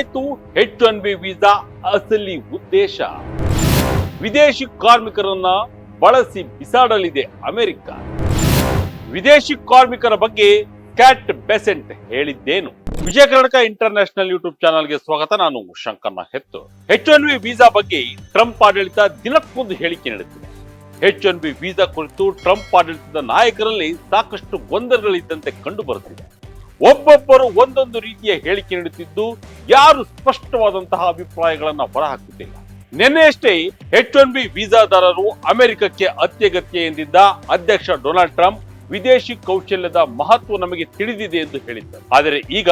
ಏನಾಯ್ತು ಹೆಚ್ one B visa ಅಸಲಿ ಉದ್ದೇಶ. ವಿದೇಶಿ ಕಾರ್ಮಿಕರನ್ನ ಬಳಸಿ ಬಿಸಾಡಲಿದೆ ಅಮೆರಿಕ. ವಿದೇಶಿ ಕಾರ್ಮಿಕರ ಬಗ್ಗೆ ಕ್ಯಾಟ್ ಬೆಸೆಂಟ್ ಹೇಳಿದ್ದೇನು. ವಿಜಯ ಕರ್ನಾಟಕ ಇಂಟರ್ನ್ಯಾಷನಲ್ ಯೂಟ್ಯೂಬ್ ಚಾನಲ್ಗೆ ಸ್ವಾಗತ. ನಾನು ಶಂಕರ್ನ ಹೆತ್ತು ಹೆಚ್ ಒನ್ ಬಿ ವೀಸಾ ಬಗ್ಗೆ ಟ್ರಂಪ್ ಆಡಳಿತ ದಿನಕ್ಕೊಂದು ಹೇಳಿಕೆ ನೀಡುತ್ತಿದೆ. ಹೆಚ್ ಒನ್ ಬಿ ವೀಸಾ ಕುರಿತು ಟ್ರಂಪ್ ಆಡಳಿತದ ನಾಯಕರಲ್ಲಿ ಸಾಕಷ್ಟು ಗೊಂದಲಗಳಿದ್ದಂತೆ ಕಂಡು ಬರುತ್ತಿದೆ ಒಬ್ಬೊಬ್ಬರು ಒಂದೊಂದು ರೀತಿಯ ಹೇಳಿಕೆ ನೀಡುತ್ತಿದ್ದು ಯಾರು ಸ್ಪಷ್ಟವಾದಂತಹ ಅಭಿಪ್ರಾಯಗಳನ್ನು ಹೊರಹಾಕುತ್ತಿಲ್ಲ. ನಿನ್ನೆಯಷ್ಟೇ ಹೆಚ್ ಒನ್ ಬಿ ವೀಸಾದಾರರು ಅಮೆರಿಕಕ್ಕೆ ಅತ್ಯಗತ್ಯ ಎಂದಿದ್ದ ಅಧ್ಯಕ್ಷ ಡೊನಾಲ್ಡ್ ಟ್ರಂಪ್ ವಿದೇಶಿ ಕೌಶಲ್ಯದ ಮಹತ್ವ ನಮಗೆ ತಿಳಿದಿದೆ ಎಂದು ಹೇಳಿದ್ದರು. ಆದರೆ ಈಗ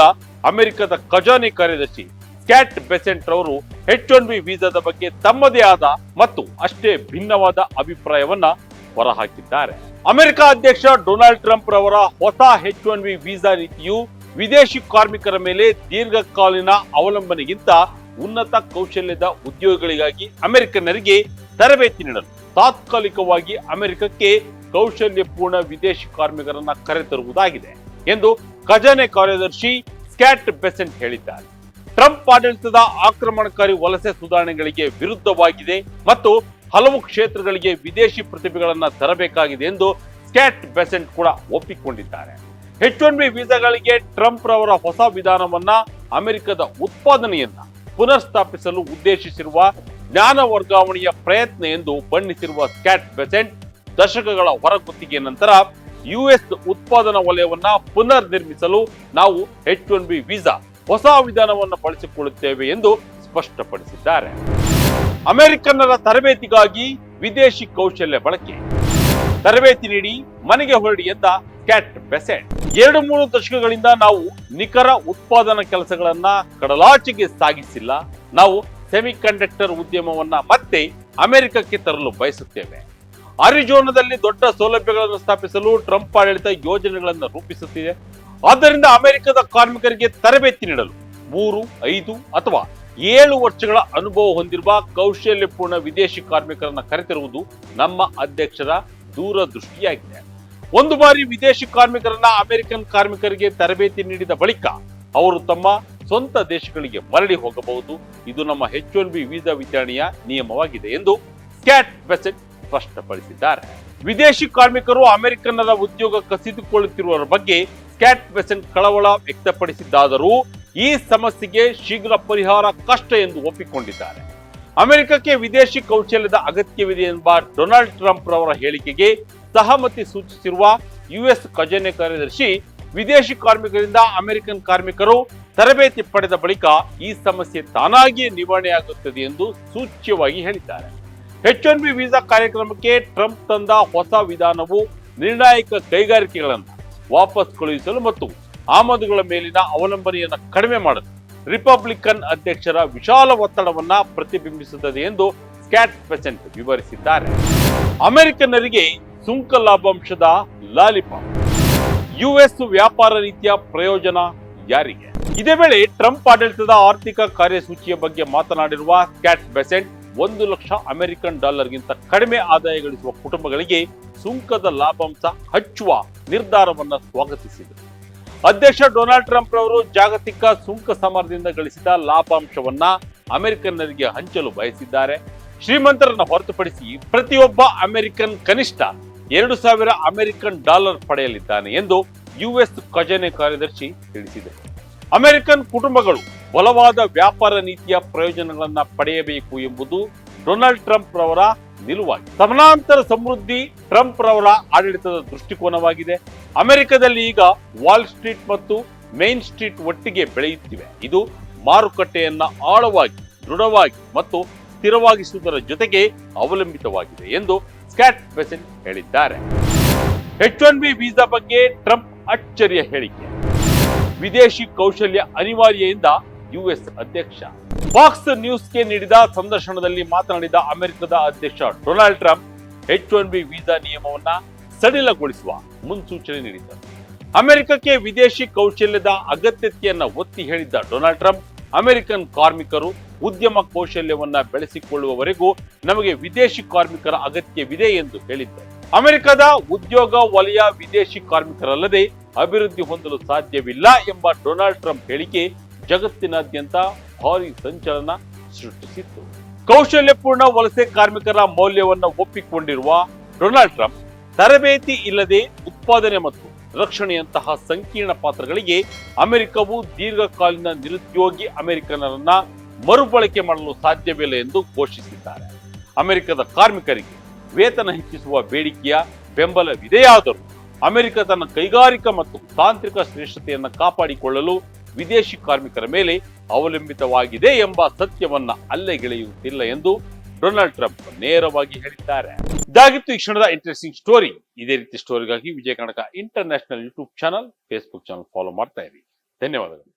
ಅಮೆರಿಕದ ಖಜಾನೆ ಕಾರ್ಯದರ್ಶಿ ಕ್ಯಾಟ್ ಬೆಸೆಂಟ್ ಅವರು ಹೆಚ್ ಒನ್ ಬಿ ವೀಸಾದ ಬಗ್ಗೆ ತಮ್ಮದೇ ಆದ ಮತ್ತು ಅಷ್ಟೇ ಭಿನ್ನವಾದ ಅಭಿಪ್ರಾಯವನ್ನ ಹೊರಹಾಕಿದ್ದಾರೆ. ಅಮೆರಿಕ ಅಧ್ಯಕ್ಷ ಡೊನಾಲ್ಡ್ ಟ್ರಂಪ್ ರವರ ಹೊಸ ಹೆಚ್ ಒನ್ ಬಿ ವೀಸಾ ನೀತಿಯು ವಿದೇಶಿ ಕಾರ್ಮಿಕರ ಮೇಲೆ ದೀರ್ಘಕಾಲೀನ ಅವಲಂಬನೆಗಿಂತ ಉನ್ನತ ಕೌಶಲ್ಯದ ಉದ್ಯೋಗಿಗಳಿಗಾಗಿ ಅಮೆರಿಕನ್ನರಿಗೆ ತರಬೇತಿ ನೀಡಲು ತಾತ್ಕಾಲಿಕವಾಗಿ ಅಮೆರಿಕಕ್ಕೆ ಕೌಶಲ್ಯಪೂರ್ಣ ವಿದೇಶಿ ಕಾರ್ಮಿಕರನ್ನ ಕರೆತರುವುದಾಗಿದೆ ಎಂದು ಖಜಾನೆ ಕಾರ್ಯದರ್ಶಿ ಸ್ಕ್ಯಾಟ್ ಬೆಸೆಂಟ್ ಹೇಳಿದ್ದಾರೆ. ಟ್ರಂಪ್ ಆಡಳಿತದ ಆಕ್ರಮಣಕಾರಿ ವಲಸೆ ಸುಧಾರಣೆಗಳಿಗೆ ವಿರುದ್ಧವಾಗಿದೆ ಮತ್ತು ಹಲವು ಕ್ಷೇತ್ರಗಳಿಗೆ ವಿದೇಶಿ ಪ್ರತಿಭೆಗಳನ್ನು ತರಬೇಕಾಗಿದೆ ಎಂದು ಸ್ಕ್ಯಾಟ್ ಬೆಸೆಂಟ್ ಕೂಡ ಒಪ್ಪಿಕೊಂಡಿದ್ದಾರೆ. ಹೆಚ್ ಒನ್ ಬಿ ವೀಸಾಗಳಿಗೆ ಟ್ರಂಪ್ ರವರ ಹೊಸ ವಿಧಾನವನ್ನ ಅಮೆರಿಕದ ಉತ್ಪಾದನೆಯನ್ನ ಪುನರ್ಸ್ಥಾಪಿಸಲು ಉದ್ದೇಶಿಸಿರುವ ಜ್ಞಾನ ವರ್ಗಾವಣೆಯ ಪ್ರಯತ್ನ ಎಂದು ಬಣ್ಣಿಸಿರುವ ಸ್ಕ್ಯಾಟ್ ಬೆಸೆಂಟ್ ದಶಕಗಳ ಹೊರಗುತ್ತಿಗೆ ನಂತರ ಯುಎಸ್ ಉತ್ಪಾದನಾ ವಲಯವನ್ನ ಪುನರ್ ನಿರ್ಮಿಸಲು ನಾವು ಎಚ್ ಒನ್ ಬಿ ವೀಸಾ ಹೊಸ ವಿಧಾನವನ್ನು ಬಳಸಿಕೊಳ್ಳುತ್ತೇವೆ ಎಂದು ಸ್ಪಷ್ಟಪಡಿಸಿದ್ದಾರೆ. ಅಮೆರಿಕನ್ನರ ತರಬೇತಿಗಾಗಿ ವಿದೇಶಿ ಕೌಶಲ್ಯ ಬಳಕೆ. ತರಬೇತಿ ನೀಡಿ ಮನೆಗೆ ಹೊರಡಿ ಎಂದ ಕ್ಯಾಟ್ ಬೆಸೆಟ್ ಎರಡು ಮೂರು ದಶಕಗಳಿಂದ ನಾವು ನಿಖರ ಉತ್ಪಾದನಾ ಕೆಲಸಗಳನ್ನ ಕಡಲಾಚೆಗೆ ಸಾಗಿಸಿಲ್ಲ. ನಾವು ಸೆಮಿಕಂಡಕ್ಟರ್ ಉದ್ಯಮವನ್ನ ಮತ್ತೆ ಅಮೆರಿಕಕ್ಕೆ ತರಲು ಬಯಸುತ್ತೇವೆ. ಅರಿಜೋನದಲ್ಲಿ ದೊಡ್ಡ ಸೌಲಭ್ಯಗಳನ್ನು ಸ್ಥಾಪಿಸಲು ಟ್ರಂಪ್ ಆಡಳಿತ ಯೋಜನೆಗಳನ್ನು ರೂಪಿಸುತ್ತಿದೆ. ಆದ್ದರಿಂದ ಅಮೆರಿಕದ ಕಾರ್ಮಿಕರಿಗೆ ತರಬೇತಿ ನೀಡಲು ಮೂರು, ಐದು ಅಥವಾ ಏಳು ವರ್ಷಗಳ ಅನುಭವ ಹೊಂದಿರುವ ಕೌಶಲ್ಯಪೂರ್ಣ ವಿದೇಶಿ ಕಾರ್ಮಿಕರನ್ನ ಕರೆತಿರುವುದು ನಮ್ಮ ಅಧ್ಯಕ್ಷರ ದೂರದೃಷ್ಟಿಯಾಗಿದೆ. ಒಂದು ಬಾರಿ ವಿದೇಶಿ ಕಾರ್ಮಿಕರನ್ನ ಅಮೆರಿಕನ್ ಕಾರ್ಮಿಕರಿಗೆ ತರಬೇತಿ ನೀಡಿದ ಬಳಿಕ ಅವರು ತಮ್ಮ ಸ್ವಂತ ದೇಶಗಳಿಗೆ ಮರಳಿ ಹೋಗಬಹುದು. ಇದು ನಮ್ಮ ಹೆಚ್ ಒನ್ ಬಿ ವೀಸಾ ವಿತರಣೆಯ ನಿಯಮವಾಗಿದೆ ಎಂದು ಕ್ಯಾಟ್ ಬೆಸೆಟ್ ಸ್ಪಷ್ಟಪಡಿಸಿದ್ದಾರೆ. ವಿದೇಶಿ ಕಾರ್ಮಿಕರು ಅಮೆರಿಕನ್ನರ ಉದ್ಯೋಗ ಕಸಿದುಕೊಳ್ಳುತ್ತಿರುವವರ ಬಗ್ಗೆ ಕ್ಯಾಟ್ ಬೆಸೆಂಟ್ ಕಳವಳ ವ್ಯಕ್ತಪಡಿಸಿದ್ದಾದರೂ ಈ ಸಮಸ್ಯೆಗೆ ಶೀಘ್ರ ಪರಿಹಾರ ಕಷ್ಟ ಎಂದು ಒಪ್ಪಿಕೊಂಡಿದ್ದಾರೆ. ಅಮೆರಿಕಕ್ಕೆ ವಿದೇಶಿ ಕೌಶಲ್ಯದ ಅಗತ್ಯವಿದೆ ಎಂಬ ಡೊನಾಲ್ಡ್ ಟ್ರಂಪ್ ರವರ ಹೇಳಿಕೆಗೆ ಸಹಮತಿ ಸೂಚಿಸಿರುವ ಯುಎಸ್ ಖಜಾನೆ ಕಾರ್ಯದರ್ಶಿ, ವಿದೇಶಿ ಕಾರ್ಮಿಕರಿಂದ ಅಮೆರಿಕನ್ ಕಾರ್ಮಿಕರು ತರಬೇತಿ ಪಡೆದ ಬಳಿಕ ಈ ಸಮಸ್ಯೆ ತಾನಾಗಿಯೇ ನಿವಾರಣೆಯಾಗುತ್ತದೆ ಎಂದು ಸೂಚ್ಯವಾಗಿ ಹೇಳಿದ್ದಾರೆ. ಹೆಚ್ ಒನ್ ಬಿ ವೀಸಾ ಕಾರ್ಯಕ್ರಮಕ್ಕೆ ಟ್ರಂಪ್ ತಂದ ಹೊಸ ವಿಧಾನವು ನಿರ್ಣಾಯಕ ಕೈಗಾರಿಕೆಗಳನ್ನು ವಾಪಸ್ ಕಳುಹಿಸಲು ಮತ್ತು ಆಮದುಗಳ ಮೇಲಿನ ಅವಲಂಬನೆಯನ್ನು ಕಡಿಮೆ ಮಾಡಲು ರಿಪಬ್ಲಿಕನ್ ಅಧ್ಯಕ್ಷರ ವಿಶಾಲ ಒತ್ತಡವನ್ನು ಪ್ರತಿಬಿಂಬಿಸುತ್ತದೆ ಎಂದು ಸ್ಕ್ಯಾಟ್ ಪೆಸೆಂಟ್ ವಿವರಿಸಿದ್ದಾರೆ. ಅಮೆರಿಕನ್ನರಿಗೆ ಸುಂಕ ಲಾಭಾಂಶದ ಲಾಲಿಪಾ ಯುಎಸ್ ವ್ಯಾಪಾರ ರೀತಿಯ ಪ್ರಯೋಜನ ಯಾರಿಗೆ? ಇದೇ ವೇಳೆ ಟ್ರಂಪ್ ಆಡಳಿತದ ಆರ್ಥಿಕ ಕಾರ್ಯಸೂಚಿಯ ಬಗ್ಗೆ ಮಾತನಾಡಿರುವ ಕ್ಯಾಟ್ ಬೆಸೆಂಟ್, ಒಂದು ಲಕ್ಷ ಅಮೆರಿಕನ್ ಡಾಲರ್ಗಿಂತ ಕಡಿಮೆ ಆದಾಯ ಗಳಿಸುವ ಕುಟುಂಬಗಳಿಗೆ ಸುಂಕದ ಲಾಭಾಂಶ ಹಚ್ಚುವ ನಿರ್ಧಾರವನ್ನು ಸ್ವಾಗತಿಸಿದರು ಅಧ್ಯಕ್ಷ ಡೊನಾಲ್ಡ್ ಟ್ರಂಪ್ ರವರು ಜಾಗತಿಕ ಸುಂಕ ಸಮರದಿಂದ ಗಳಿಸಿದ ಲಾಭಾಂಶವನ್ನ ಅಮೆರಿಕನ್ನರಿಗೆ ಹಂಚಲು ಬಯಸಿದ್ದಾರೆ. ಶ್ರೀಮಂತರನ್ನು ಹೊರತುಪಡಿಸಿ ಪ್ರತಿಯೊಬ್ಬ ಅಮೆರಿಕನ್ ಕನಿಷ್ಠ ಎರಡು ಸಾವಿರ ಅಮೆರಿಕನ್ ಡಾಲರ್ ಪಡೆಯಲಿದ್ದಾನೆ ಎಂದು ಯುಎಸ್ ಖಜಾನೆ ಕಾರ್ಯದರ್ಶಿ ತಿಳಿಸಿದೆ. ಅಮೆರಿಕನ್ ಕುಟುಂಬಗಳು ಬಲವಾದ ವ್ಯಾಪಾರ ನೀತಿಯ ಪ್ರಯೋಜನಗಳನ್ನು ಪಡೆಯಬೇಕು ಎಂಬುದು ಡೊನಾಲ್ಡ್ ಟ್ರಂಪ್ ರವರ ನಿಲುವಾಗಿ. ಸಮಾನಾಂತರ ಸಮೃದ್ಧಿ ಟ್ರಂಪ್ ರವರ ಆಡಳಿತದ ದೃಷ್ಟಿಕೋನವಾಗಿದೆ. ಅಮೆರಿಕದಲ್ಲಿ ಈಗ ವಾಲ್ ಸ್ಟ್ರೀಟ್ ಮತ್ತು ಮೇನ್ ಸ್ಟ್ರೀಟ್ ಒಟ್ಟಿಗೆ ಬೆಳೆಯುತ್ತಿವೆ. ಇದು ಮಾರುಕಟ್ಟೆಯನ್ನ ಆಳವಾಗಿ, ದೃಢವಾಗಿ ಮತ್ತು ಸ್ಥಿರವಾಗಿಸುವುದರ ಜೊತೆಗೆ ಅವಲಂಬಿತವಾಗಿದೆ ಎಂದು ಸ್ಕ್ಯಾಟ್ ಬೆಸೆಂಟ್ ಹೇಳಿದ್ದಾರೆ. ಎಚ್ ಒನ್ ಬಿ ವೀಸಾ ಬಗ್ಗೆ ಟ್ರಂಪ್ ಅಚ್ಚರಿಯ ಹೇಳಿಕೆ. ವಿದೇಶಿ ಕೌಶಲ್ಯ ಅನಿವಾರ್ಯ ಎಂದ ಯುಎಸ್ ಅಧ್ಯಕ್ಷ. ಫಾಕ್ಸ್ ನ್ಯೂಸ್ಗೆ ನೀಡಿದ ಸಂದರ್ಶನದಲ್ಲಿ ಮಾತನಾಡಿದ ಅಮೆರಿಕದ ಅಧ್ಯಕ್ಷ Donald Trump, H one B visa ನಿಯಮವನ್ನ ಸಡಿಲಗೊಳಿಸುವ ಮುನ್ಸೂಚನೆ ನೀಡಿದ್ದರು. ಅಮೆರಿಕಕ್ಕೆ ವಿದೇಶಿ ಕೌಶಲ್ಯದ ಅಗತ್ಯತೆಯನ್ನು ಒತ್ತಿ ಹೇಳಿದ್ದ ಡೊನಾಲ್ಡ್ ಟ್ರಂಪ್, ಅಮೆರಿಕನ್ ಕಾರ್ಮಿಕರು ಉದ್ಯಮ ಕೌಶಲ್ಯವನ್ನ ಬೆಳೆಸಿಕೊಳ್ಳುವವರೆಗೂ ನಮಗೆ ವಿದೇಶಿ ಕಾರ್ಮಿಕರ ಅಗತ್ಯವಿದೆ ಎಂದು ಹೇಳಿದ್ದರು. ಅಮೆರಿಕದ ಉದ್ಯೋಗ ವಲಯ ವಿದೇಶಿ ಕಾರ್ಮಿಕರಲ್ಲದೆ ಅಭಿವೃದ್ಧಿ ಹೊಂದಲು ಸಾಧ್ಯವಿಲ್ಲ ಎಂಬ ಡೊನಾಲ್ಡ್ ಟ್ರಂಪ್ ಹೇಳಿಕೆ ಜಗತ್ತಿನಾದ್ಯಂತ ಭಾರಿ ಸಂಚಲನ ಸೃಷ್ಟಿಸಿತ್ತು. ಕೌಶಲ್ಯಪೂರ್ಣ ವಲಸೆ ಕಾರ್ಮಿಕರ ಮೌಲ್ಯವನ್ನು ಒಪ್ಪಿಕೊಂಡಿರುವ ಡೊನಾಲ್ಡ್ ಟ್ರಂಪ್ ತರಬೇತಿ ಇಲ್ಲದೆ ಉತ್ಪಾದನೆ ಮತ್ತು ರಕ್ಷಣೆಯಂತಹ ಸಂಕೀರ್ಣ ಪಾತ್ರಗಳಿಗೆ ಅಮೆರಿಕವು ದೀರ್ಘಕಾಲೀನ ನಿರುದ್ಯೋಗಿ ಅಮೆರಿಕನರನ್ನ ಮರುಬಳಕೆ ಮಾಡಲು ಸಾಧ್ಯವಿಲ್ಲ ಎಂದು ಘೋಷಿಸಿದ್ದಾರೆ. ಅಮೆರಿಕದ ಕಾರ್ಮಿಕರಿಗೆ ವೇತನ ಹೆಚ್ಚಿಸುವ ಬೇಡಿಕೆಯ ಬೆಂಬಲವಿದೆಯಾದರೂ ಅಮೆರಿಕ ತನ್ನ ಕೈಗಾರಿಕಾ ಮತ್ತು ತಾಂತ್ರಿಕ ಶ್ರೇಷ್ಠತೆಯನ್ನು ಕಾಪಾಡಿಕೊಳ್ಳಲು ವಿದೇಶಿ ಕಾರ್ಮಿಕರ ಮೇಲೆ ಅವಲಂಬಿತವಾಗಿದೆ ಎಂಬ ಸತ್ಯವನ್ನ ಅಲ್ಲೆಗೆಳೆಯುತ್ತಿಲ್ಲ ಎಂದು ಡೊನಾಲ್ಡ್ ಟ್ರಂಪ್ ನೇರವಾಗಿ ಹೇಳಿದ್ದಾರೆ. ಇದಾಗಿತ್ತು ಈ ಕ್ಷಣದ ಇಂಟ್ರೆಸ್ಟಿಂಗ್ ಸ್ಟೋರಿ ಇದೇ ರೀತಿ ಸ್ಟೋರಿಗಾಗಿ Vijaya Kanaka international YouTube channel Facebook channel follow ಮಾಡ್ತಾ ಇರಿ. ಧನ್ಯವಾದಗಳು.